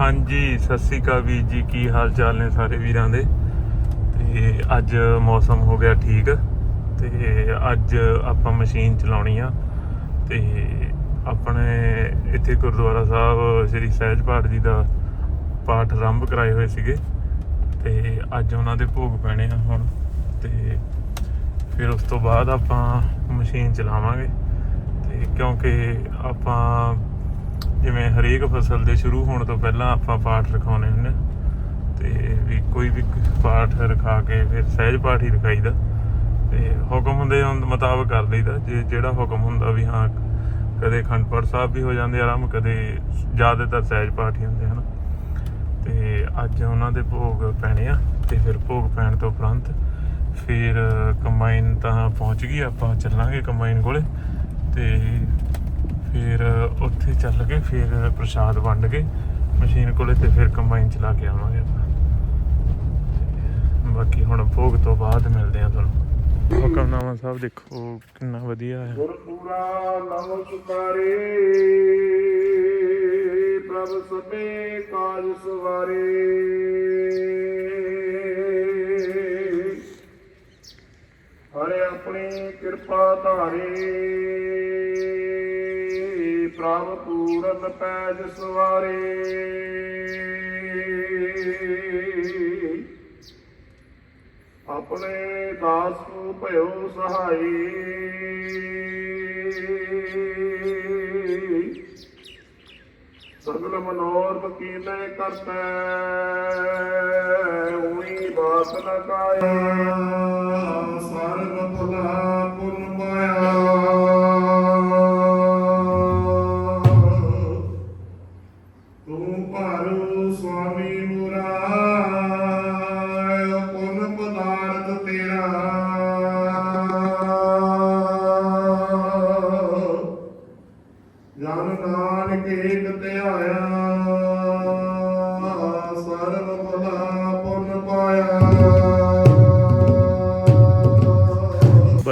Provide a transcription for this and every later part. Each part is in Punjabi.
ਹਾਂਜੀ, ਸਤਿ ਸ੍ਰੀ ਅਕਾਲ ਵੀਰ ਜੀ, ਕੀ ਹਾਲ ਚਾਲ ਨੇ ਸਾਰੇ ਵੀਰਾਂ ਦੇ? ਤੇ ਅੱਜ ਮੌਸਮ ਹੋ ਗਿਆ ਠੀਕ, ਤੇ ਅੱਜ ਆਪਾਂ ਮਸ਼ੀਨ ਚਲਾਉਣੀ ਆ। ਤੇ ਆਪਣੇ ਇੱਥੇ ਗੁਰਦੁਆਰਾ ਸਾਹਿਬ, ਸ੍ਰੀ ਸਹਿਜ ਪਾਠ ਜੀ ਦਾ ਪਾਠ ਆਰੰਭ ਕਰਾਏ ਹੋਏ ਸੀਗੇ। ਤੇ ਅੱਜ ਉਹਨਾਂ ਦੇ ਭੋਗ ਪੈਣੇ ਆ ਹੁਣ, ਤੇ ਫਿਰ ਉਸ ਤੋਂ ਬਾਅਦ ਆਪਾਂ ਮਸ਼ੀਨ ਚਲਾਵਾਂਗੇ। ਤੇ ਕਿਉਂਕਿ ਆਪਾਂ ਜਿਵੇਂ ਹਰੇਕ ਫਸਲ ਦੇ ਸ਼ੁਰੂ ਹੋਣ ਤੋਂ ਪਹਿਲਾਂ ਆਪਾਂ ਪਾਠ ਰਖਾਉਣੇ ਹੁੰਦੇ ਆ। ਤੇ ਵੀ ਕੋਈ ਵੀ ਪਾਠ ਰਖਾ ਕੇ ਫਿਰ ਸਹਿਜ ਪਾਠ ਹੀ ਰਖਾਈਦਾ। ਤੇ ਹੁਕਮ ਦੇ ਮੁਤਾਬਕ ਕਰ ਲਈਦਾ। ਜੇ ਜਿਹੜਾ ਹੁਕਮ ਹੁੰਦਾ ਵੀ ਹਾਂ, ਕਦੇ ਖੰਡ ਪਾਠ ਸਾਹਿਬ ਵੀ ਹੋ ਜਾਂਦੇ ਆਰਾਮ, ਕਦੇ ਜ਼ਿਆਦਾਤਰ ਸਹਿਜ ਪਾਠ ਹੀ ਹੁੰਦੇ ਹਨ। ਤੇ ਅੱਜ ਉਹਨਾਂ ਦੇ ਭੋਗ ਪੈਣੇ ਆ ਤੇ ਫਿਰ ਭੋਗ ਪੈਣ ਤੋਂ ਉਪਰੰਤ ਫਿਰ ਕੰਬਾਈਨ ਤਾਂ ਪਹੁੰਚ ਗਈ ਆਪਾਂ ਚੱਲਾਂਗੇ ਕੰਬਾਈਨ ਕੋਲੇ। ਤੇ ਉੱਥੇ ਚੱਲ ਕੇ ਫਿਰ ਪ੍ਰਸ਼ਾਦ ਵੰਡ ਕੇ ਮਸ਼ੀਨ ਕੋਲੇ ਤੇ ਫਿਰ ਕੰਬਾਈਨ ਚਲਾ ਕੇ ਆਵਾਂਗੇ ਬਾਕੀ ਹੁਣ ਭੋਗ ਤੋਂ ਬਾਅਦ ਮਿਲਦੇ ਆ ਤੁਹਾਨੂੰ। ਹੁਕਮਨਾਮਾ ਸਾਹਿਬ ਦੇਖੋ ਕਿੰਨਾ ਵਧੀਆ ਹੈ। ਗੁਰਪੂਰਾ ਨਮੋ ਸੁਕਾਰੇ ਪ੍ਰਭ ਸਭੇ ਕਾਜ ਸਵਾਰੇ। ਹਰੇ ਆਪਣੀ ਕਿਰਪਾ ਧਾਰੇ। ਪ੍ਰਭ ਪੂਰਨ ਪੈਜ ਸਵਾਰੇ। ਆਪਣੇ ਦਾਸ ਨੂੰ ਭਇਓ ਸਹਾਈ। ਸਗਲ ਮਨੋਰਥ ਕੀਨੇ ਕਰਤੈ ਉਹੀ ਬਾਤ ਨ ਸਰਬ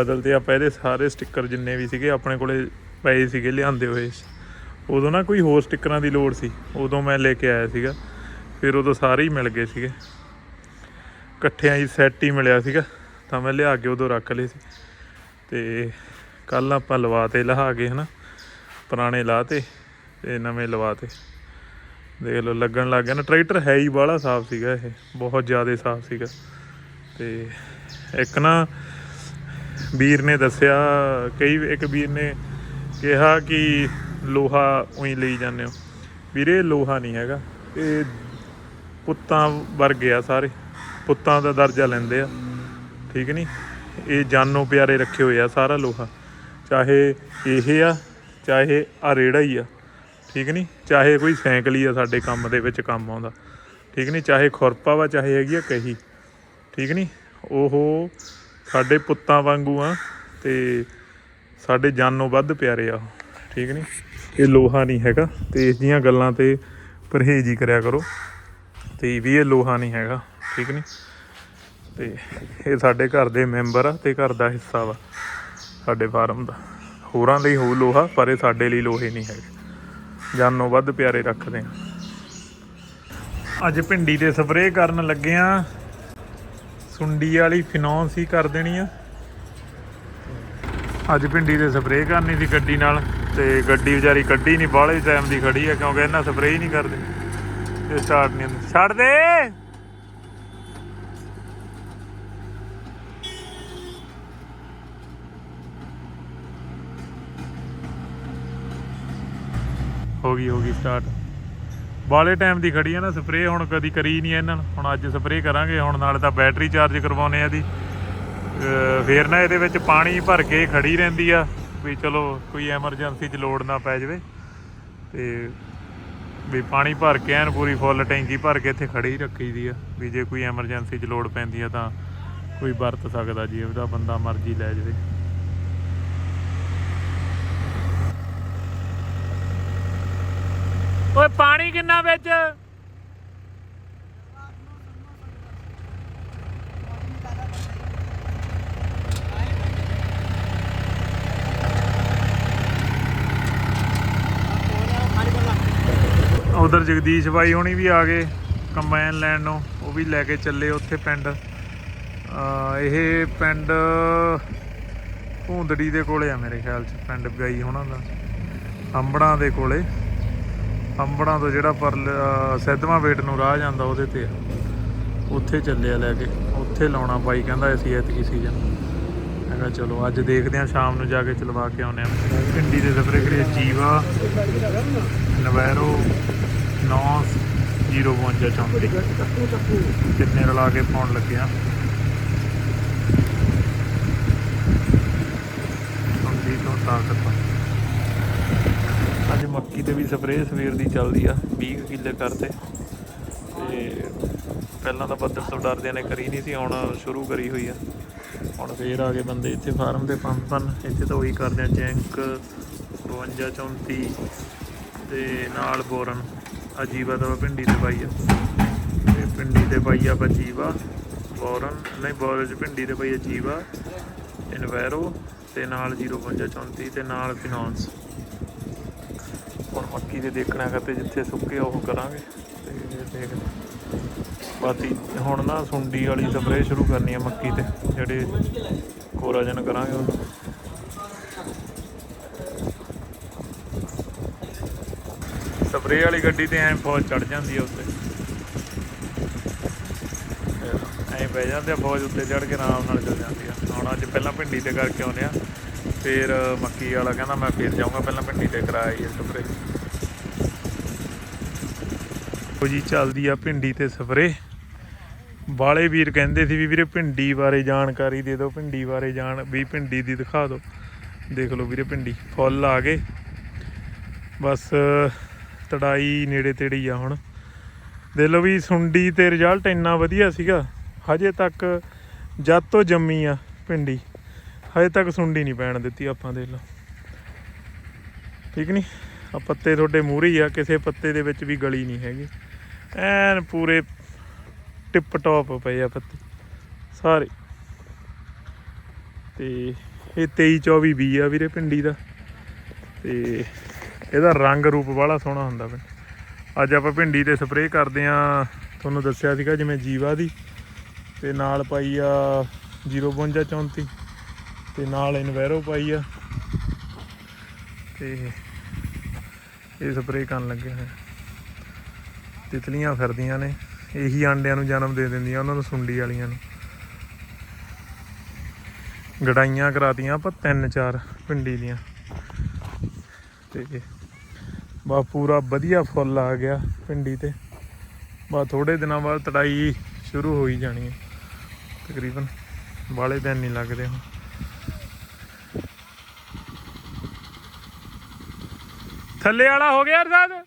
ਬਦਲਦੇ ਆਪਾਂ ਇਹਦੇ ਸਾਰੇ ਸਟicker ਜਿੰਨੇ ਵੀ ਸੀਗੇ ਆਪਣੇ ਕੋਲੇ ਪਏ ਸੀਗੇ, ਲਿਆਂਦੇ ਹੋਏ। ਉਦੋਂ ਨਾ ਕੋਈ ਹੋਰ ਸਟickਰਾਂ ਦੀ ਲੋੜ ਸੀ। ਉਦੋਂ ਮੈਂ ਲੈ ਕੇ ਆਇਆ ਸੀਗਾ। ਫਿਰ ਉਦੋਂ ਸਾਰੇ ਹੀ ਮਿਲ ਗਏ ਸੀਗੇ। ਇਕੱਠਿਆਂ ਹੀ ਸੈੱਟ ਹੀ ਮਿਲਿਆ ਸੀਗਾ। ਤਾਂ ਮੈਂ ਲਿਆ ਕੇ ਉਦੋਂ ਰੱਖ ਲਏ ਸੀ। ਤੇ ਕੱਲ ਆਪਾਂ ਲਵਾਤੇ ਲਹਾ ਕੇ ਹਨਾ, ਪੁਰਾਣੇ ਲਾਤੇ ਤੇ ਨਵੇਂ ਲਵਾਤੇ ਦੇਖ ਲਓ, ਲੱਗਣ ਲੱਗ ਗਿਆ ਨਾ। ਟਰੈਕਟਰ ਹੈ ਹੀ ਬਾਹਲਾ ਸਾਫ਼ ਸੀਗਾ ਇਹ। ਬਹੁਤ ਜ਼ਿਆਦਾ ਸਾਫ਼ ਸੀਗਾ। ਤੇ ਇੱਕ ਨਾ ਵੀਰ ਨੇ ਦੱਸਿਆ, ਕਈ ਇੱਕ ਵੀਰ ਨੇ ਕਿਹਾ ਕਿ ਲੋਹਾ ਉਹੀ ਲਈ ਜਾਂਦੇ ਹੋ। ਵੀਰੇ ਇਹ ਲੋਹਾ ਨਹੀਂ ਹੈਗਾ। ਇਹ ਪੁੱਤਾਂ ਵਰਗੇ ਆ ਸਾਰੇ। ਪੁੱਤਾਂ ਦਾ ਦਰਜਾ ਲੈਂਦੇ ਆ। ਠੀਕ ਨਹੀਂ ਇਹ ਜਾਨੋਂ ਪਿਆਰੇ ਰੱਖੇ ਹੋਏ ਆ ਸਾਰਾ ਲੋਹਾ। ਚਾਹੇ ਇਹ ਆ, ਚਾਹੇ ਆ ਰੇੜਾ ਹੀ ਆ। ਠੀਕ ਨਹੀਂ ਚਾਹੇ ਕੋਈ ਸਾਈਕਲ ਹੀ ਆ ਸਾਡੇ ਕੰਮ ਦੇ ਵਿੱਚ ਕੰਮ ਆਉਂਦਾ। ਠੀਕ ਨਹੀਂ ਚਾਹੇ ਖੁਰਪਾ ਵਾ, ਚਾਹੇ ਹੈਗੀ ਆ ਕਹੀ। ਠੀਕ ਨਹੀਂ ਉਹ ਸਾਡੇ ਪੁੱਤਾਂ ਵਾਂਗੂ ਆ ਤੇ ਸਾਡੇ ਜਾਨੋਂ ਵੱਧ ਪਿਆਰੇ ਆ ਉਹ, ਠੀਕ ਨਹੀਂ ਇਹ ਲੋਹਾ ਨਹੀਂ ਹੈਗਾ ਤੇ ਇਸ ਦੀਆਂ ਗੱਲਾਂ ਤੇ ਪਰਹੇਜ਼ ਹੀ ਕਰਿਆ ਕਰੋ। ਤੇ ਵੀ ਇਹ ਲੋਹਾ ਨਹੀਂ ਹੈਗਾ, ਠੀਕ ਨਹੀਂ ਤੇ ਇਹ ਸਾਡੇ ਘਰ ਦੇ ਮੈਂਬਰ ਆ ਤੇ ਘਰ ਦਾ ਹਿੱਸਾ ਵਾ ਸਾਡੇ ਫਾਰਮ ਦਾ। ਹੋਰਾਂ ਲਈ ਹੋ ਲੋਹਾ, ਪਰ ਇਹ ਸਾਡੇ ਲਈ ਲੋਹੇ ਨਹੀਂ ਹੈਗੇ। ਜਾਨੋਂ ਵੱਧ ਪਿਆਰੇ ਰੱਖਦੇ ਆ। ਅੱਜ ਭਿੰਡੀ ਤੇ ਸਪਰੇਅ ਕਰਨ ਲੱਗੇ ਆ। ਸੁੰਡੀ ਵਾਲੀ ਫਿਨੌਂਸ ਹੀ ਕਰ ਦੇਣੀ ਆ। ਅੱਜ ਭਿੰਡੀ ਤੇ ਸਪਰੇਅ ਕਰਨੀ ਸੀ ਗੱਡੀ ਨਾਲ ਤੇ ਗੱਡੀ ਵਿਚਾਰੀ ਕੱਢੀ ਨਹੀਂ ਬਾਹਲੇ ਟਾਈਮ ਦੀ ਖੜੀ ਆ ਕਿਉਂਕਿ ਇਹਨਾਂ ਸਪਰੇਅ ਹੀ ਨਹੀਂ ਕਰਦੇ। ਤੇ ਸਟਾਰਟ ਨਹੀਂ ਹੁੰਦੀ। ਛੱਡ ਦੇ! ਹੋ ਗਈ ਹੋ ਗਈ ਸਟਾਰਟ ਬਾਲੇ ਟਾਈਮ ਦੀ ਖੜੀ ਆ ਨਾ ਸਪਰੇਅ ਹੁਣ ਕਦੀ ਕਰੀ ਨਹੀਂ ਇਹਨਾਂ ਨੂੰ ਹੁਣ ਅੱਜ ਸਪਰੇਅ ਕਰਾਂਗੇ, ਹੁਣ ਨਾਲ ਤਾਂ ਬੈਟਰੀ ਚਾਰਜ ਕਰਵਾਉਨੇ ਆ ਦੀ ਅਹ ਫੇਰ ਨਾ ਇਹਦੇ ਵਿੱਚ ਪਾਣੀ ਭਰ ਕੇ ਖੜੀ ਰਹਿੰਦੀ ਆ ਵੀ ਚਲੋ ਕੋਈ ਐਮਰਜੈਂਸੀ 'ਚ ਲੋੜ ਨਾ ਪੈ ਜਾਵੇ। ਤੇ ਵੀ ਪਾਣੀ ਭਰ ਕੇ ਐਨ ਪੂਰੀ ਫੁੱਲ ਟੈਂਕੀ ਭਰ ਕੇ ਇੱਥੇ ਖੜੀ ਰੱਖੀ ਦੀ ਆ, ਵੀ ਜੇ ਕੋਈ ਐਮਰਜੈਂਸੀ 'ਚ ਲੋੜ ਪੈਂਦੀ ਆ ਤਾਂ ਕੋਈ ਵਰਤ ਸਕਦਾ ਜੀ, ਉਹਦਾ ਬੰਦਾ ਮਰਜ਼ੀ ਲੈ ਜਾਵੇ ਓਏ ਪਾਣੀ ਕਿੰਨਾ ਵਿੱਚ? ਉਧਰ ਜਗਦੀਸ਼ ਬਾਈ ਹੋਣੀ ਵੀ ਆ ਗਏ ਕੰਬਾਈਨ ਲੈਣ ਨੂੰ, ਉਹ ਵੀ ਲੈ ਕੇ ਚੱਲੇ ਉੱਥੇ ਪਿੰਡ। ਅਹ ਇਹ ਪਿੰਡ ਭੂੰਦੜੀ ਦੇ ਕੋਲੇ ਆ ਮੇਰੇ ਖਿਆਲ ਚ, ਪਿੰਡ ਗਈ ਹੋਣਾ ਦਾ, ਅੰਬੜਾਂ ਦੇ ਕੋਲੇ। ਅੰਬੜਾਂ ਤੋਂ ਜਿਹੜਾ ਪਰ ਸਿੱਧਵਾਂ ਵੇਟ ਨੂੰ ਰਾਹ ਜਾਂਦਾ ਉਹਦੇ ਤੇ। ਉੱਥੇ ਚੱਲਿਆ ਲੈ ਕੇ। ਉੱਥੇ ਲਾਉਣਾ ਬਾਈ ਕਹਿੰਦਾ ਅਸੀਂ ਐਤਕੀ ਸੀਜ਼ਨ ਮੈਂ ਕਿਹਾ ਚਲੋ, ਅੱਜ ਦੇਖਦੇ ਆ ਸ਼ਾਮ ਨੂੰ ਜਾ ਕੇ ਚਲਵਾ ਕੇ ਆਉਨੇ ਆ ਪਿੰਡੀ ਦੇ ਸਪਰੇ ਕਰੀਏ ਜੀਵਾ, ਨਵੈਰੋ 9052 ਚੌਂਤੀ। ਕਿੰਨੇ ਰਲਾ ਕੇ ਪਾਉਣ ਲੱਗਿਆ ਆ ਚੌਂਤੀ ਤੋਂ ਤਾਕਤ ਅੱਜ ਮੱਕੀ ਤੇ ਵੀ ਸਪਰੇਅ ਸਵੇਰ ਦੀ ਚੱਲਦੀ ਆ 20 ਕਿੱਲੇ ਕਰਤੇ ਤੇ। ਪਹਿਲਾਂ ਤਾਂ ਬੱਦਲ ਤੋਂ ਡਰਦਿਆਂ ਨੇ ਕਰੀ ਨਹੀਂ ਸੀ, ਹੁਣ ਸ਼ੁਰੂ ਕਰੀ ਹੋਈ ਆ। ਹੁਣ ਫੇਰ ਆ ਗਏ ਬੰਦੇ ਇੱਥੇ ਫਾਰਮ ਦੇ ਪੰਪ ਹਨ ਇੱਥੇ ਤਾਂ ਉਹੀ ਕਰਦੇ ਆ, ਜੈਂਕ 52 34 ਤੇ ਨਾਲ ਬੋਰਨ। ਅਜੀਵਾ ਦਾ ਭਿੰਡੀ ਤੇ ਪਾਈ ਆ। ਤੇ ਭਿੰਡੀ ਤੇ ਪਾਈ ਆ ਬਜੀਵਾ ਬੋਰਨ। ਨਹੀਂ, ਬੋਰਨ ਚ ਭਿੰਡੀ ਤੇ ਪਾਈ ਆ ਜੀਵਾ ਇਨਵੈਰੋ ਤੇ ਨਾਲ 052 34 ਤੇ ਨਾਲ ਫਿਨਾਂਸ। ਮੱਕੀ ਦੇ ਦੇਖਣਾ ਕਰਤੇ ਜਿੱਥੇ ਸੁੱਕੇ ਉਹ ਕਰਾਂਗੇ। ਤੇ ਦੇਖਦੇ ਬਾਕੀ ਹੁਣ ਨਾ ਸੁੰਡੀ ਵਾਲੀ ਸਪਰੇਅ ਸ਼ੁਰੂ ਕਰਨੀ ਹੈ ਮੱਕੀ ਤੇ, ਜਿਹੜੇ ਕੋਰਾਜਨ ਕਰਾਂਗੇ ਉਹਨੂੰ ਸਪਰੇਅ ਵਾਲੀ ਗੱਡੀ ਤੇ ਐਂ ਫੌਜ ਚੜ ਜਾਂਦੀ ਆ ਉੱਤੇ। ਐਂ ਬਹਿ ਜਾਂਦੇ ਆ ਫੌਜ ਉੱਤੇ ਚੜ ਕੇ ਆਰਾਮ ਨਾਲ ਚੱਲ ਜਾਂਦੀ ਆ। ਹੁਣ ਅੱਜ ਪਹਿਲਾਂ ਭਿੰਡੀ ਤੇ ਕਰਕੇ ਆਉਂਦੇ ਆ, ਫਿਰ ਮੱਕੀ ਵਾਲਾ ਕਹਿੰਦਾ ਮੈਂ ਫਿਰ ਜਾਊਂਗਾ, ਪਹਿਲਾਂ ਭਿੰਡੀ ਤੇ ਕਰਾਇਆ ਇਹ ਸਪਰੇਅ। ਉਹ ਜੀ, ਚੱਲਦੀ ਆ ਭਿੰਡੀ ਤੇ ਸਪਰੇਅ। ਬਾਲੇ ਵੀਰ ਕਹਿੰਦੇ ਸੀ ਵੀ ਵੀਰੇ ਭਿੰਡੀ ਬਾਰੇ ਜਾਣਕਾਰੀ ਦੇ ਦਿਓ, ਭਿੰਡੀ ਬਾਰੇ ਜਾਣ, ਵੀ ਭਿੰਡੀ ਦੀ ਦਿਖਾ ਦਿਓ। ਦੇਖ ਲਓ ਵੀਰੇ ਭਿੰਡੀ, ਫੁੱਲ ਆ ਗਏ। ਬਸ, ਤੜਾਈ ਨੇੜੇ ਤੇੜੀ ਆ ਹੁਣ। ਦੇਖ ਲਓ ਵੀ ਸੁੰਡੀ ਤੇ ਰਿਜ਼ਲਟ ਇੰਨਾ ਵਧੀਆ ਸੀਗਾ। ਹਜੇ ਤੱਕ ਜਦ ਤੋਂ ਜੰਮੀ ਆ ਭਿੰਡੀ, ਹਜੇ ਤੱਕ ਸੁੰਡੀ ਨਹੀਂ ਪੈਣ ਦਿੱਤੀ ਆਪਾਂ ਦੇਖ ਲਓ। ਠੀਕ ਨਹੀਂ ਆ ਪੱਤੇ ਤੁਹਾਡੇ ਮੂਹਰੇ ਆ, ਕਿਸੇ ਪੱਤੇ ਦੇ ਵਿੱਚ ਵੀ ਗਲੀ ਨਹੀਂ ਹੈਗੀ। ਐਨ ਪੂਰੇ ਟਿਪ ਟੌਪ ਪਏ ਆ ਪੱਤੇ, ਸਾਰੇ। ਤੇ ਇਹ 23 24 ਬੀ ਆ ਵੀਰੇ ਭਿੰਡੀ ਦਾ। ਤੇ ਇਹਦਾ ਰੰਗ ਰੂਪ ਬੜਾ ਸੋਹਣਾ ਹੁੰਦਾ ਵੇ ਅੱਜ ਆਪਾਂ ਭਿੰਡੀ ਤੇ ਸਪਰੇਅ ਕਰਦੇ ਆ, ਤੁਹਾਨੂੰ ਦੱਸਿਆ ਸੀਗਾ ਜਿਵੇਂ ਜੀਵਾ ਦੀ। ਤੇ ਨਾਲ ਪਾਈ ਆ 052 34 ਤੇ ਨਾਲ ਇਨਵੈਰੋ ਪਾਈ ਆ। ਤੇ ਇਹ ਸਪਰੇਅ ਕਰਨ ਲੱਗੇ ਹੋਏ ਤਿਤਲੀਆਂ ਫਿਰਦੀਆਂ ਨੇ। ਇਹੀ ਆਂਡਿਆਂ ਨੂੰ ਜਨਮ ਦੇ ਦਿੰਦੀਆਂ, ਉਹਨਾਂ ਨੂੰ ਸੁੰਡੀ ਵਾਲੀਆਂ ਨੂੰ। ਗੜਾਈਆਂ ਕਰਾਤੀਆਂ ਆਪਾਂ ਤਿੰਨ ਚਾਰ ਪਿੰਡੀ ਦੀਆਂ। ਤੇ ਬਾ ਪੂਰਾ ਵਧੀਆ ਫੁੱਲ ਆ ਗਿਆ ਪਿੰਡੀ ਤੇ। ਬਾ ਥੋੜੇ ਦਿਨਾਂ ਬਾਅਦ ਤੜਾਈ ਸ਼ੁਰੂ ਹੋ ਹੀ ਜਾਣੀ ਹੈ। ਤਕਰੀਬਨ ਵਾਲੇ ਦਿਨ ਨਹੀਂ ਲੱਗਦੇ ਹੁਣ। ਥੱਲੇ ਵਾਲਾ ਹੋ ਗਿਆ ਅਰਦਾਦ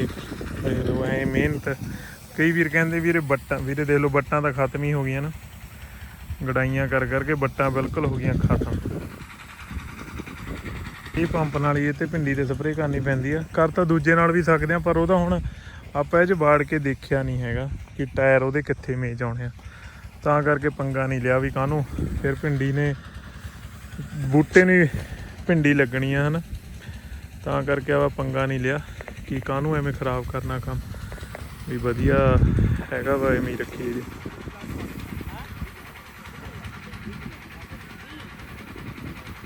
ਠੀਕ ਫਿਰ ਉਹ ਐ ਮਿਹਨਤ। ਕਈ ਵੀਰ ਕਹਿੰਦੇ ਵੀਰੇ ਬੱਟਾਂ ਵੀਰੇ ਦੇਖ ਲਓ ਬੱਟਾਂ ਤਾਂ ਖਤਮ ਹੀ ਹੋ ਗਈਆਂ ਨਾ। ਗੜਾਈਆਂ ਕਰ ਕਰਕੇ ਬੱਟਾਂ ਬਿਲਕੁਲ ਹੋ ਗਈਆਂ ਖਤਮ। ਇਹ ਪੰਪ ਨਾਲ ਹੀ ਇਹ ਤੇ ਭਿੰਡੀ ਤੇ ਸਪਰੇਅ ਕਰਨੀ ਪੈਂਦੀ ਆ। ਕਰ ਤਾਂ ਦੂਜੇ ਨਾਲ ਵੀ ਸਕਦੇ ਆ, ਪਰ ਉਹਦਾ ਹੁਣ ਆਪਾਂ ਇਹ ਚ ਬਾੜ ਕੇ ਦੇਖਿਆ ਨਹੀਂ ਹੈਗਾ ਕਿ ਟਾਇਰ ਉਹਦੇ ਕਿੱਥੇ ਮੇਜ ਆਉਣੇ ਆ। ਤਾਂ ਕਰਕੇ ਪੰਗਾ ਨਹੀਂ ਲਿਆ ਵੀ ਕਾਹਨੂੰ। ਫਿਰ ਭਿੰਡੀ ਨੇ, ਬੂਟੇ ਨੇ ਭਿੰਡੀ ਲੱਗਣੀ ਆ, ਹਨ। ਤਾਂ ਕਰਕੇ ਆਪਾਂ ਪੰਗਾ ਨਹੀਂ ਲਿਆ। ਕਿ ਕਾਹਨੂੰ ਐਵੇਂ ਖਰਾਬ ਕਰਨਾ ਕੰਮ? ਵੀ ਵਧੀਆ ਹੈਗਾ ਵਾ ਐਵੇਂ ਰੱਖੀ ਜੀ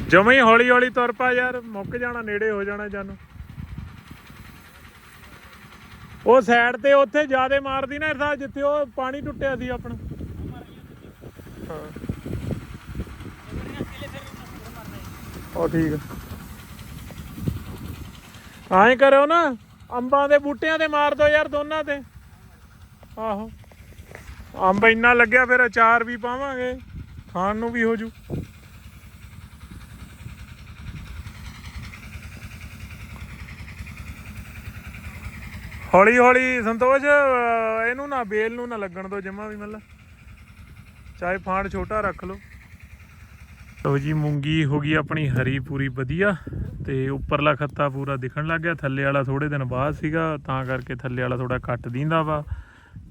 ਜਮੇ ਹੌਲੀ ਹੌਲੀ ਤੁਰ ਪਾ ਯਾਰ, ਮੁੱਕ ਜਾਣਾ, ਨੇੜੇ ਹੋ ਜਾਣਾ ਜਾਨੂੰ। ਉਹ ਸਾਈਡ ਤੇ ਉੱਥੇ ਜਿਆਦੇ ਮਾਰਦੀ ਨਾ ਇਰਸਾ ਜਿੱਥੇ ਉਹ ਪਾਣੀ ਟੁੱਟਿਆ ਸੀ ਆਪਣਾ। ਹਾਂ। ਉਹ ਠੀਕ ਆਏ ਕਰੋ ਨਾ। ਅੰਬਾਂ ਦੇ ਬੂਟਿਆਂ ਤੇ ਮਾਰ ਦੋ ਯਾਰ ਦੋਨਾਂ ਤੇ। ਆਹੋ। ਅੰਬ ਇੰਨਾ ਲੱਗਿਆ ਫਿਰ ਅਚਾਰ ਵੀ ਪਾਵਾਂਗੇ, ਖਾਣ ਨੂੰ ਵੀ ਹੋ ਜੂ। ਹੌਲੀ ਹੌਲੀ ਸੰਤੋਸ਼, ਇਹਨੂੰ ਨਾ, ਬੇਲ ਨੂੰ ਨਾ ਲੱਗਣ ਦੋ ਜਮਾ ਵੀ ਮਤਲਬ। ਚਾਹੇ ਫਾਂਡ ਛੋਟਾ ਰੱਖ ਲਓ। ਲਓ ਜੀ, ਮੂੰਗੀ ਹੋ ਗਈ ਆਪਣੀ ਹਰੀ ਪੂਰੀ, ਵਧੀਆ। ਤੇ ਉੱਪਰਲਾ ਖੱਤਾ ਪੂਰਾ ਦਿਖਣ ਲੱਗ ਗਿਆ। ਥੱਲੇ ਵਾਲਾ ਥੋੜੇ ਦਿਨ ਬਾਅਦ ਸੀਗਾ, ਤਾਂ ਕਰਕੇ ਥੱਲੇ ਵਾਲਾ ਥੋੜਾ ਘੱਟ ਦਿੰਦਾ ਵਾ।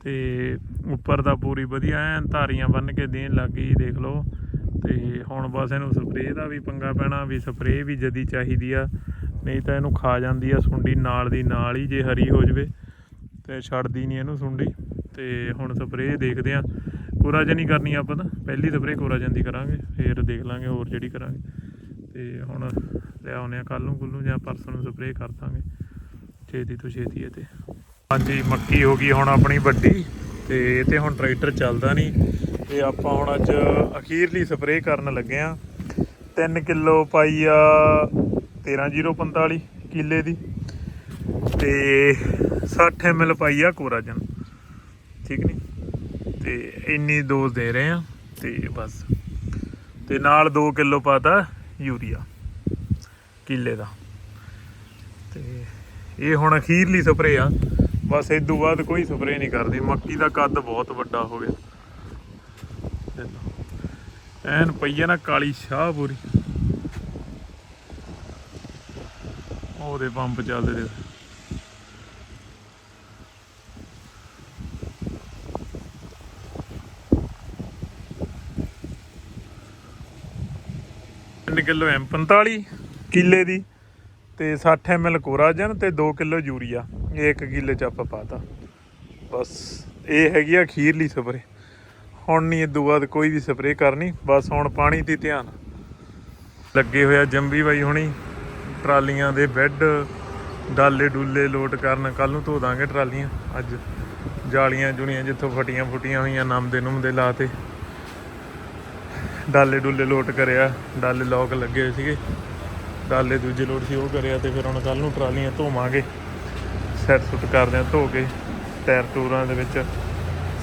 ਤੇ ਉੱਪਰ ਦਾ ਪੂਰੀ ਵਧੀਆ ਐਨ ਧਾਰੀਆਂ ਬੰਨ ਕੇ ਦੇਣ ਲੱਗ ਗਈ, ਦੇਖ ਲਓ। ਤੇ ਹੁਣ ਬਸ ਇਹਨੂੰ ਸਪਰੇਅ ਦਾ ਵੀ ਪੰਗਾ ਪੈਣਾ, ਵੀ ਸਪਰੇਅ ਵੀ ਜਦੀ ਚਾਹੀਦੀ ਆ। ਨਹੀਂ ਤਾਂ ਇਹਨੂੰ ਖਾ ਜਾਂਦੀ ਆ ਸੁੰਡੀ ਨਾਲ ਦੀ ਨਾਲ ਹੀ, ਜੇ ਹਰੀ ਹੋ ਜਵੇ। ਤੇ ਛੱਡਦੀ ਨਹੀਂ ਇਹਨੂੰ ਸੁੰਡੀ। ਤੇ ਹੁਣ ਸਪਰੇਅ ਦੇਖਦੇ ਆ। ਕੋਰਾਜਨ ਹੀ ਕਰਨੀ ਆਪਾਂ ਤਾਂ। ਪਹਿਲੀ ਸਪਰੇਅ ਕੋਰਾਜਨ ਦੀ ਕਰਾਂਗੇ, ਫਿਰ ਦੇਖ ਲਾਂਗੇ ਹੋਰ ਜਿਹੜੀ ਕਰਾਂਗੇ। ਤੇ ਹੁਣ ਲਿਆਉਨੇ ਆ ਕੱਲ ਨੂੰ ਕੁੱਲੂ ਜਾਂ ਪਰਸੋਂ ਨੂੰ ਸਪਰੇਅ ਕਰ ਦਾਂਗੇ। ਛੇਤੀ ਤੋਂ ਛੇਤੀ ਇਹ ਤੇ। ਹਾਂਜੀ, ਮੱਕੀ ਹੋ ਗਈ ਹੁਣ ਆਪਣੀ ਵੱਡੀ ਤੇ ਇਹ ਤੇ ਹੁਣ ਟਰੈਕਟਰ ਚੱਲਦਾ ਨਹੀਂ। ਤੇ ਆਪਾਂ ਹੁਣ ਅੱਜ ਅਖੀਰਲੀ ਸਪਰੇਅ ਕਰਨ ਲੱਗੇ ਆ 3 ਕਿਲੋ ਪਾਈ ਆ 13045 ਕਿੱਲੇ ਦੀ। ਤੇ 60 ml ਪਾਈ ਆ ਕੋਰਾਜਨ। ਠੀਕ ਨਹੀਂ ਤੇ ਇੰਨੀ ਡੋਜ਼ ਦੇ ਰਹੇ ਆ ਤੇ ਬਸ। ਤੇ ਨਾਲ 2 ਕਿਲੋ ਪਾਤਾ ਯੂਰੀਆ, ਕਿੱਲੇ ਦਾ। ਤੇ ਇਹ ਹੁਣ ਅਖੀਰਲੀ ਸਪਰੇ ਆ। ਬਸ ਇਸ ਤੋਂ ਬਾਅਦ ਕੋਈ ਸਪਰੇ ਨਹੀਂ ਕਰਦੀ। ਮੱਕੀ ਦਾ ਕੱਦ ਬਹੁਤ ਵੱਡਾ ਹੋ ਗਿਆ। ਐਨ ਪਈਆ ਨਾ ਕਾਲੀ ਸ਼ਾਹ ਪੂਰੀ। ਉਹਦੇ ਪੰਪ ਚੱਲਦੇ ਰਹੇ। 3 ਕਿਲੋ M45 ਕਿੱਲੇ ਦੀ ਤੇ 60 ml ਕੋਰਾਜਨ ਤੇ 2 ਕਿਲੋ ਯੂਰੀਆ। ਇੱਕ ਕਿੱਲੇ ਚ ਆਪਾਂ ਪਾਤਾ। ਬਸ, ਇਹ ਹੈਗੀ ਆ ਖੀਰਲੀ ਸਪਰੇ ਹੁਣ ਨਹੀਂ ਇਦੋਂ ਬਾਅਦ ਕੋਈ ਵੀ ਸਪਰੇ ਕਰਨੀ। ਬਸ ਹੁਣ ਪਾਣੀ ਤੇ ਧਿਆਨ। ਲੱਗੇ ਹੋਇਆ ਜੰਬੀ ਬਾਈ ਹੁਣੀ। ਟਰਾਲੀਆਂ ਦੇ ਬੈੱਡ, ਡਾਲੇ ਡੁੱਲੇ ਲੋਟ ਕਰਨ। ਕੱਲ ਨੂੰ ਧੋ ਦਾਂਗੇ ਟਰਾਲੀਆਂ। ਅੱਜ ਜਾਲੀਆਂ ਜੁਣੀਆਂ ਜਿੱਥੋਂ ਫਟੀਆਂ ਫੁੱਟੀਆਂ ਹੋਈਆਂ, ਨਾਮਦੇ ਦੇ ਲਾਤੇ ਡਾਲੇ ਡੁੱਲੇ ਲੋਟ ਕਰਿਆ, ਡਾਲੇ ਲੋਕ ਲੱਗੇ ਹੋਏ ਸੀਗੇ। ਡਾਲੇ ਦੂਜੇ ਲੋਟ ਸੀ, ਉਹ ਕਰਿਆ ਤੇ ਫਿਰ ਹੁਣ ਕੱਲ ਨੂੰ ਟਰਾਲੀਆਂ ਧੋਵਾਂਗੇ। ਸੈੱਟ ਸੁੱਟ ਕਰਦੇ ਆ ਧੋ ਕੇ ਟਾਇਰ ਟੂਰਾਂ ਦੇ ਵਿੱਚ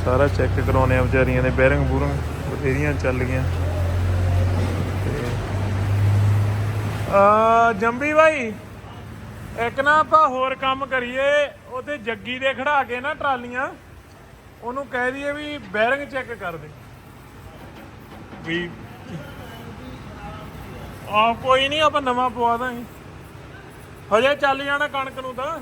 ਸਾਰਾ ਚੈੱਕ ਕਰਾਉਣੇ ਆ ਵਿਚਾਰੀਆਂ ਦੇ ਬੈਰਿੰਗ ਬੂਰਿੰਗ, ਬਥੇਰੀਆਂ ਚੱਲ ਗਈਆਂ। ਤੇ ਆ ਜੰਬੀ ਬਾਈ, ਇੱਕ ਨਾ ਆਪਾਂ ਹੋਰ ਕੰਮ ਕਰੀਏ, ਉਹਦੇ ਜੱਗੀ ਦੇ ਖੜਾ ਕੇ ਨਾ ਟਰਾਲੀਆਂ, ਉਹਨੂੰ ਕਹਿ ਦਈਏ ਵੀ ਬੈਰਿੰਗ ਚੈੱਕ ਕਰ ਦੇ। ਵੀ ਆ ਕੋਈ ਨਹੀਂ, ਆਪਾਂ ਨਵਾਂ ਪਵਾ ਦਾਂਗੇ। ਹਜੇ ਚੱਲ ਜਾਣਾ ਕਣਕ ਨੂੰ ਤਾਂ।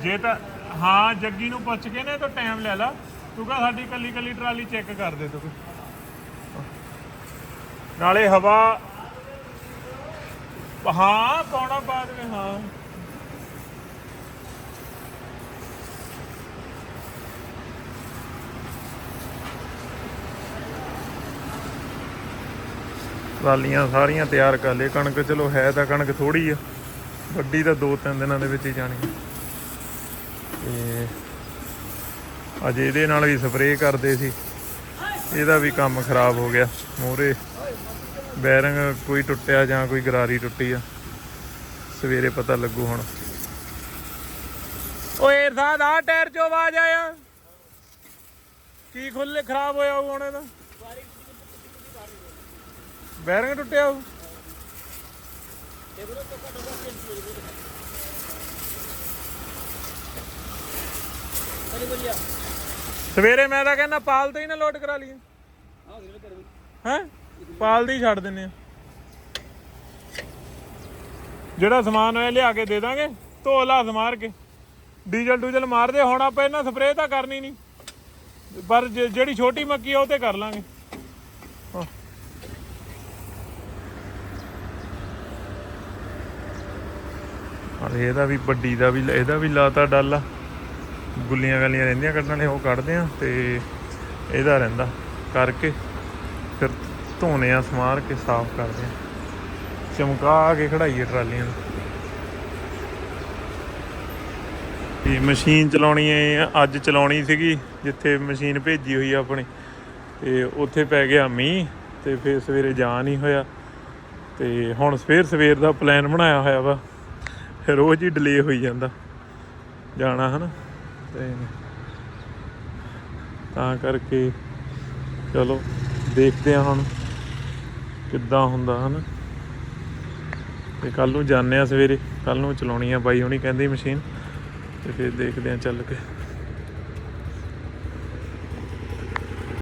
ਜੇ ਤਾਂ, ਹਾਂ, ਜੱਗੀ ਨੂੰ ਪੁੱਛ ਕੇ ਨੇ, ਤਾਂ ਟਾਈਮ ਲੈ ਲਾ। ਤੂੰ ਕਹ ਸਾਡੀ ਕੱਲੀ ਕੱਲੀ ਟਰਾਲੀ ਚੈੱਕ ਕਰ ਦੇ ਤੂੰ। ਨਾਲੇ ਹਵਾ, ਹਾਂ, ਪਾਉਣਾ ਬਾਅਦ ਵਿੱਚ ਹਾਂ। ਟਰਾਲੀਆਂ ਸਾਰੀਆਂ ਤਿਆਰ ਕਰ ਲਏ। ਕਣਕ ਚਲੋ ਹੈ ਤਾਂ ਕਣਕ ਥੋੜੀ ਆ, ਵੱਡੀ ਤਾਂ 2-3 ਦਿਨਾਂ ਦੇ ਵਿੱਚ ਹੀ ਜਾਣੀ। ਤੇ ਅੱਜ ਇਹਦੇ ਨਾਲ ਵੀ ਸਪਰੇਅ ਕਰਦੇ ਸੀ। ਇਹਦਾ ਵੀ ਕੰਮ ਖਰਾਬ ਹੋ ਗਿਆ। ਮੂਰੇ ਬੈਰਿੰਗ ਕੋਈ ਟੁੱਟਿਆ ਜਾਂ ਕੋਈ ਗਰਾਰੀ ਟੁੱਟੀ ਆ। ਸਵੇਰੇ ਪਤਾ ਲੱਗੂ ਹੁਣ। ਓਏ ਇਰਸਾਦ ਆ ਟਾਇਰ ਚੋਂ ਆਵਾਜ਼ ਆਇਆ। ਕੀ ਖੁੱਲੇ ਖਰਾਬ ਹੋਇਆ ਹੁਣ ਇਹਦਾ? ਬੈਰਿੰਗ ਟੁੱਟਿਆ ਉਹ ਸਵੇਰੇ ਮੈਂ ਤਾਂ ਕਹਿੰਦਾ ਪਾਲ ਤੇ ਹੀ ਨਾ ਲੋਡ ਕਰਾ ਲਈਏ। ਹੈ? ਪਾਲ ਦੀ ਛੱਡ ਦਿੰਨੇ ਆ। ਜਿਹੜਾ ਸਮਾਨ ਹੋਇਆ ਲਿਆ ਕੇ ਦੇ ਦਾਂਗੇ ਧੋ ਲਾਸ ਮਾਰ ਕੇ। ਡੀਜ਼ਲ ਡੂਜ਼ਲ ਮਾਰਦੇ, ਹੁਣ ਆਪਾਂ ਇਹਨਾਂ ਸਪਰੇਅ ਤਾਂ ਕਰਨੀ ਨਹੀਂ। ਪਰ ਜਿਹੜੀ ਛੋਟੀ ਮੱਕੀ ਆ, ਉਹ ਤੇ ਕਰ ਲਾਂਗੇ। ਹਾਂ ਇਹਦਾ ਵੀ ਵੱਡੀ ਦਾ ਵੀ, ਇਹਦਾ ਵੀ ਲਾਤਾ ਡਾਲਾ ਗੁੱਲੀਆਂ ਗਾਲੀਆਂ ਰਹਿੰਦੀਆਂ ਕੱਢਣ ਵਾਲੇ, ਉਹ ਕੱਢਦੇ ਆ ਤੇ ਇਹਦਾ ਰਹਿੰਦਾ ਕਰਕੇ ਫਿਰ ਧੋਨੇ ਆ ਸਮਾਰ ਕੇ ਸਾਫ਼ ਕਰਦੇ ਆ। ਚਮਕਾ ਕੇ ਖੜਾਈਏ ਟਰਾਲੀਆਂ ਨੂੰ। ਇਹ ਮਸ਼ੀਨ ਚਲਾਉਣੀ ਹੈ ਅੱਜ ਚਲਾਉਣੀ ਸੀਗੀ, ਜਿੱਥੇ ਮਸ਼ੀਨ ਭੇਜੀ ਹੋਈ ਆ ਆਪਣੀ। ਤੇ ਉੱਥੇ ਪੈ ਗਿਆ ਮੀਂਹ ਤੇ ਫਿਰ ਸਵੇਰੇ ਜਾ ਨਹੀਂ ਹੋਇਆ। ਤੇ ਹੁਣ ਸਵੇਰ ਸਵੇਰ ਦਾ ਪਲਾਨ ਬਣਾਇਆ ਹੋਇਆ ਵਾ। ਰੋਜ਼ ਹੀ ਡਿਲੇ ਹੋਈ ਜਾਂਦਾ। ਜਾਣਾ ਹਨ। ਤੇ ਤਾਂ ਕਰਕੇ ਚਲੋ ਦੇਖਦੇ ਹਾਂ ਹੁਣ ਕਿੱਦਾਂ ਹੁੰਦਾ ਹਨ। ਤੇ ਕੱਲ ਨੂੰ ਜਾਂਦੇ ਆ ਸਵੇਰੇ। ਕੱਲ ਨੂੰ ਚਲਾਉਣੀ ਆ ਬਾਈ ਹੁਣੀ ਕਹਿੰਦੀ ਮਸ਼ੀਨ। ਤੇ ਫਿਰ ਦੇਖਦੇ ਆ ਚੱਲ ਕੇ।